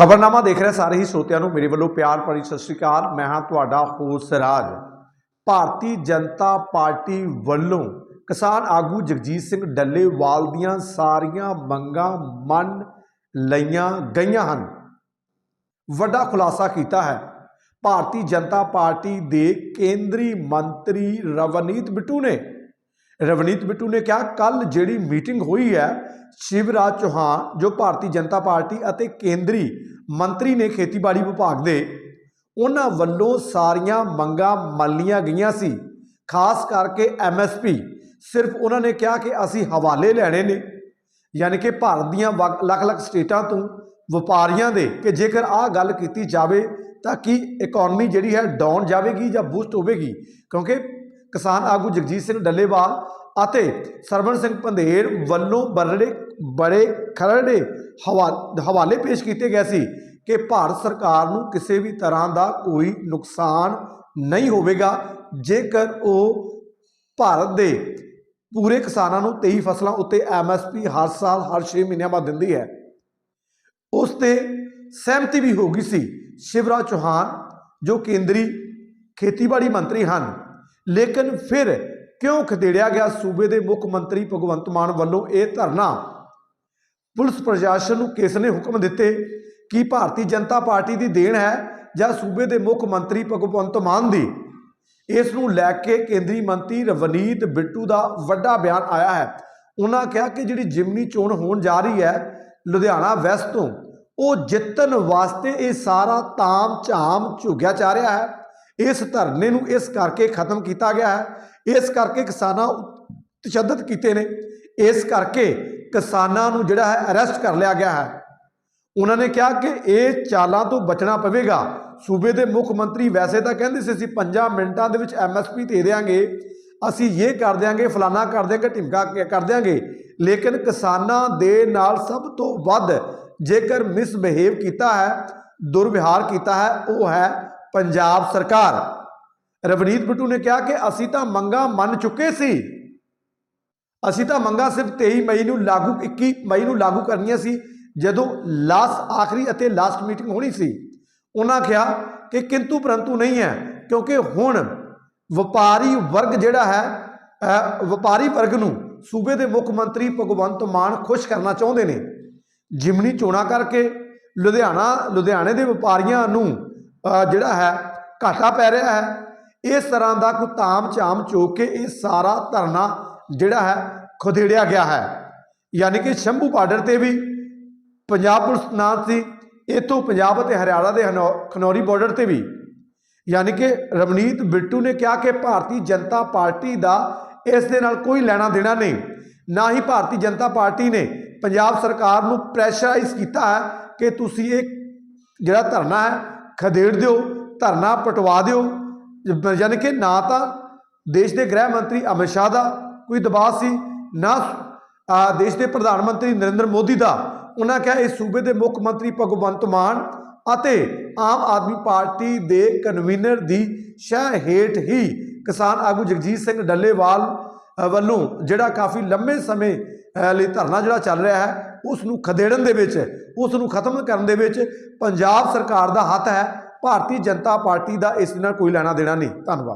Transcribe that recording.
ਖਬਰਨਾਮਾ ਦੇਖ ਰਹੇ ਸਾਰੇ ਹੀ ਸਰੋਤਿਆਂ ਨੂੰ ਮੇਰੇ ਵੱਲੋਂ ਪਿਆਰ ਭਰੀ ਸਤਿ ਸ਼੍ਰੀ ਅਕਾਲ। ਮੈਂ ਹਾਂ ਤੁਹਾਡਾ ਹੋਸ ਰਾਜ। ਭਾਰਤੀ ਜਨਤਾ ਪਾਰਟੀ ਵੱਲੋਂ ਕਿਸਾਨ ਆਗੂ ਜਗਜੀਤ ਸਿੰਘ ਡੱਲੇਵਾਲ ਦੀਆਂ ਸਾਰੀਆਂ ਮੰਗਾਂ ਮੰਨ ਲਈਆਂ ਗਈਆਂ ਹਨ। ਵੱਡਾ ਖੁਲਾਸਾ ਕੀਤਾ ਹੈ। ਭਾਰਤੀ ਜਨਤਾ ਪਾਰਟੀ ਦੇ ਕੇਂਦਰੀ ਮੰਤਰੀ ਰਵਨੀਤ ਬਿੱਟੂ ਨੇ। ਰਵਨੀਤ ਬਿੱਟੂ ਨੇ ਕਿਹਾ ਕੱਲ ਜਿਹੜੀ ਮੀਟਿੰਗ ਹੋਈ ਹੈ ਸ਼ਿਵਰਾਜ ਚੌਹਾਨ, ਜੋ ਭਾਰਤੀ ਜਨਤਾ ਪਾਰਟੀ ਅਤੇ ਕੇਂਦਰੀ ਮੰਤਰੀ ਨੇ ਖੇਤੀਬਾੜੀ ਵਿਭਾਗ ਦੇ ਉਹਨਾਂ ਵੱਲੋਂ ਸਾਰੀਆਂ ਮੰਗਾਂ ਮੰਨੀਆਂ ਗਈਆਂ ਸੀ। ਖਾਸ ਕਰਕੇ ਐਮਐਸਪੀ ਸਿਰਫ ਉਹਨਾਂ ਨੇ ਕਿਹਾ ਕਿ ਅਸੀਂ ਹਵਾਲੇ ਲੈਣੇ ਨੇ। ਯਾਨੀ ਕਿ ਭਾਰਤ ਦੀਆਂ ਲੱਖ-ਲੱਖ ਸਟੇਟਾਂ ਤੋਂ ਵਪਾਰੀਆਂ ਦੇ ਕਿ ਜੇਕਰ ਆਹ ਗੱਲ ਕੀਤੀ ਜਾਵੇ ਤਾਂ ਕੀ ਇਕਨੋਮੀ ਜਿਹੜੀ ਹੈ ਡਾਊਨ ਜਾਵੇਗੀ ਜਾਂ ਬੂਸਟ ਹੋਵੇਗੀ? ਕਿਉਂਕਿ ਕਿਸਾਨ ਆਗੂ ਜਗਜੀਤ ਸਿੰਘ ਡੱਲੇਵਾਲ ਅਤੇ ਸਰਵਣ ਸਿੰਘ ਪੰਧੇਰ ਵੱਲੋਂ ਬਰੜੇ ਬੜੇ ਖਰੜੇ ਹਵਾ- ਹਵਾਲੇ ਪੇਸ਼ ਕੀਤੇ ਗਏ ਸੀ ਕਿ ਭਾਰਤ ਸਰਕਾਰ ਨੂੰ ਕਿਸੇ ਵੀ ਤਰ੍ਹਾਂ ਦਾ ਕੋਈ ਨੁਕਸਾਨ ਨਹੀਂ ਹੋਵੇਗਾ, ਜੇਕਰ ਉਹ ਭਾਰਤ ਦੇ ਪੂਰੇ ਕਿਸਾਨਾਂ ਨੂੰ 23 ਫਸਲਾਂ ਉੱਤੇ ਐਮਐਸਪੀ ਹਰ ਸਾਲ, ਹਰ 6 ਮਹੀਨਿਆਂ ਬਾਅਦ ਦਿੰਦੀ ਹੈ। ਉਸ ਤੇ ਸਹਿਮਤੀ ਵੀ ਹੋ ਗਈ ਸੀ, ਸ਼ਿਵਰਾਜ ਚੌਹਾਨ, ਜੋ ਕੇਂਦਰੀ ਖੇਤੀਬਾੜੀ ਮੰਤਰੀ ਹਨ। ਲੇਕਿਨ ਫਿਰ ਕਿਉਂ ਖਦੇੜਿਆ ਗਿਆ ਸੂਬੇ ਦੇ ਮੁੱਖ ਮੰਤਰੀ ਭਗਵੰਤ ਮਾਨ ਵੱਲੋਂ ਇਹ ਧਰਨਾ ਪੁਲਿਸ ਪ੍ਰਸ਼ਾਸਨ ਨੂੰ ਕਿਸ ਨੇ ਹੁਕਮ ਦਿੱਤੇ ਕਿ ਭਾਰਤੀ ਜਨਤਾ ਪਾਰਟੀ ਦੀ ਦੇਣ ਹੈ ਜਾਂ ਸੂਬੇ ਦੇ ਮੁੱਖ ਮੰਤਰੀ ਭਗਵੰਤ ਮਾਨ ਦੀ? ਇਸ ਨੂੰ ਲੈ ਕੇ ਕੇਂਦਰੀ ਮੰਤਰੀ ਰਵਨੀਤ ਬਿੱਟੂ ਦਾ ਵੱਡਾ ਬਿਆਨ ਆਇਆ ਹੈ। ਉਹਨਾਂ ਕਿਹਾ ਕਿ ਜਿਹੜੀ ਜਿਮਨੀ ਚੋਣ ਹੋਣ ਜਾ ਰਹੀ ਹੈ ਲੁਧਿਆਣਾ ਵੈਸਟ ਤੋਂ, ਉਹ ਜਿੱਤਣ ਵਾਸਤੇ ਇਹ ਸਾਰਾ ਤਾਮ ਝਾਮ ਝੁਗਿਆ ਜਾ ਰਿਹਾ ਹੈ। ਇਸ ਧਰਨੇ ਨੂੰ ਇਸ ਕਰਕੇ ਖਤਮ ਕੀਤਾ ਗਿਆ ਹੈ। ਇਸ ਕਰਕੇ ਕਿਸਾਨਾਂ ਤਸ਼ੱਦਦ ਕੀਤੇ ਨੇ। ਇਸ ਕਰਕੇ ਕਿਸਾਨਾਂ ਨੂੰ ਜਿਹੜਾ ਹੈ ਅਰੈਸਟ ਕਰ ਲਿਆ ਗਿਆ ਹੈ। ਉਹਨਾਂ ਨੇ ਕਿਹਾ ਕਿ ਇਹ ਚਾਲਾਂ ਤੋਂ ਬਚਣਾ ਪਵੇਗਾ। ਸੂਬੇ ਦੇ ਮੁੱਖ ਮੰਤਰੀ ਵੈਸੇ ਤਾਂ ਕਹਿੰਦੇ ਸੀ, ਅਸੀਂ 5 ਮਿੰਟਾਂ ਦੇ ਵਿੱਚ ਐਮਐਸਪੀ ਦੇ ਦੇਾਂਗੇ ਅਸੀਂ ਇਹ ਕਰ ਦਿਆਂਗੇ, ਫਲਾਨਾ ਕਰ ਦਿਆਂਗੇ, ਢਿਮਕਾ ਕਰ ਦਿਆਂਗੇ। ਲੇਕਿਨ ਕਿਸਾਨਾਂ ਦੇ ਨਾਲ ਸਭ ਤੋਂ ਵੱਧ ਜੇਕਰ ਮਿਸਬਿਹੇਵ ਕੀਤਾ ਹੈ, ਦੁਰਵਿਹਾਰ ਕੀਤਾ ਹੈ, ਉਹ ਹੈ ਪੰਜਾਬ ਸਰਕਾਰ। ਰਵਨੀਤ ਬਿੱਟੂ ਨੇ ਕਿਹਾ ਕਿ ਅਸੀਂ ਤਾਂ ਮੰਗਾਂ ਮੰਨ ਚੁੱਕੇ ਸੀ। ਅਸੀਂ ਤਾਂ ਮੰਗਾਂ ਸਿਰਫ 23 ਮਈ ਨੂੰ ਲਾਗੂ 21 ਮਈ ਨੂੰ ਲਾਗੂ ਕਰਨੀਆਂ ਸੀ, ਜਦੋਂ ਲਾਸਟ ਆਖਰੀ ਅਤੇ ਲਾਸਟ ਮੀਟਿੰਗ ਹੋਣੀ ਸੀ। ਉਹਨਾਂ ਕਿਹਾ ਕਿ ਕਿੰਤੂ ਪਰੰਤੂ ਨਹੀਂ ਹੈ, ਕਿਉਂਕਿ ਹੁਣ ਵਪਾਰੀ ਵਰਗ ਜਿਹੜਾ ਹੈ ਵਪਾਰੀ ਵਰਗ ਨੂੰ ਸੂਬੇ ਦੇ ਮੁੱਖ ਮੰਤਰੀ ਭਗਵੰਤ ਮਾਨ ਖੁਸ਼ ਕਰਨਾ ਚਾਹੁੰਦੇ ਨੇ। ਜਿਮਨੀ ਚੋਣਾਂ ਕਰਕੇ ਲੁਧਿਆਣਾ, ਲੁਧਿਆਣੇ ਦੇ ਵਪਾਰੀਆਂ ਨੂੰ ਜਿਹੜਾ ਹੈ, ਘਾਟਾ ਪੈ ਰਿਹਾ ਹੈ। ਇਸ ਤਰ੍ਹਾਂ ਦਾ ਕੋਈ ਤਾਮ ਝਾਮ ਚੋਕ ਕੇ ਇਹ ਸਾਰਾ ਧਰਨਾ ਜਿਹੜਾ ਹੈ ਖੁਦੇੜਿਆ ਗਿਆ ਹੈ। ਯਾਨੀ ਕਿ ਸ਼ੰਭੂ ਬਾਰਡਰ ਤੇ ਵੀ ਪੰਜਾਬ ਪੁਲਿਸ ਨਾਲ ਸੀ ਇਥੋਂ ਪੰਜਾਬ ਅਤੇ ਹਰਿਆਣਾ ਦੇ ਹਨੌ- ਖਨੌਰੀ ਬਾਰਡਰ ਤੇ ਵੀ। ਯਾਨੀ ਕਿ ਰਵਨੀਤ ਬਿੱਟੂ ਨੇ ਕਿਹਾ ਕਿ ਭਾਰਤੀ ਜਨਤਾ ਪਾਰਟੀ ਦਾ ਇਸ ਦੇ ਨਾਲ ਕੋਈ ਲੈਣਾ ਦੇਣਾ ਨਹੀਂ। ਨਾ ਹੀ ਭਾਰਤੀ ਜਨਤਾ ਪਾਰਟੀ ਨੇ ਪੰਜਾਬ ਸਰਕਾਰ ਨੂੰ ਪ੍ਰੈਸ਼ਰਾਈਜ਼ ਕੀਤਾ ਹੈ ਕਿ ਤੁਸੀਂ ਇਹ ਜਿਹੜਾ ਧਰਨਾ ਹੈ, ਖਦੇੜ ਦਿਓ, ਧਰਨਾ ਪਟਵਾ ਦਿਓ। ਯਾਨੀ ਕਿ ਨਾ ਤਾਂ ਦੇਸ਼ ਦੇ ਗ੍ਰਹਿ ਮੰਤਰੀ ਅਮਿਤ ਸ਼ਾਹ ਦਾ ਕੋਈ ਦਬਾਅ ਸੀ? ਨਾ। ਦੇਸ਼ ਦੇ ਪ੍ਰਧਾਨ ਮੰਤਰੀ ਨਰਿੰਦਰ ਮੋਦੀ ਦਾ। ਉਹਨਾਂ ਕਿਹਾ ਇਹ ਸੂਬੇ ਦੇ ਮੁੱਖ ਮੰਤਰੀ ਭਗਵੰਤ ਮਾਨ ਅਤੇ ਆਮ ਆਦਮੀ ਪਾਰਟੀ ਦੇ ਕਨਵੀਨਰ ਦੀ ਸ਼ਾਹ ਹੇਠ ਹੀ ਕਿਸਾਨ ਆਗੂ ਜਗਜੀਤ ਸਿੰਘ ਡੱਲੇਵਾਲ ਵੱਲੋਂ ਜਿਹੜਾ ਕਾਫੀ ਲੰਮੇ ਸਮੇਂ ਲਈ ਧਰਨਾ ਜਿਹੜਾ ਚੱਲ ਰਿਹਾ ਹੈ, ਉਸ ਨੂੰ ਖਦੇੜਨ ਦੇ ਵਿੱਚ, ਉਸ ਨੂੰ ਖਤਮ ਕਰਨ ਦੇ ਵਿੱਚ ਪੰਜਾਬ ਸਰਕਾਰ ਦਾ ਹੱਥ ਹੈ। ਭਾਰਤੀ ਜਨਤਾ ਪਾਰਟੀ ਦਾ ਇਸ ਨਾਲ ਕੋਈ ਲੈਣਾ ਦੇਣਾ ਨਹੀਂ। ਧੰਨਵਾਦ।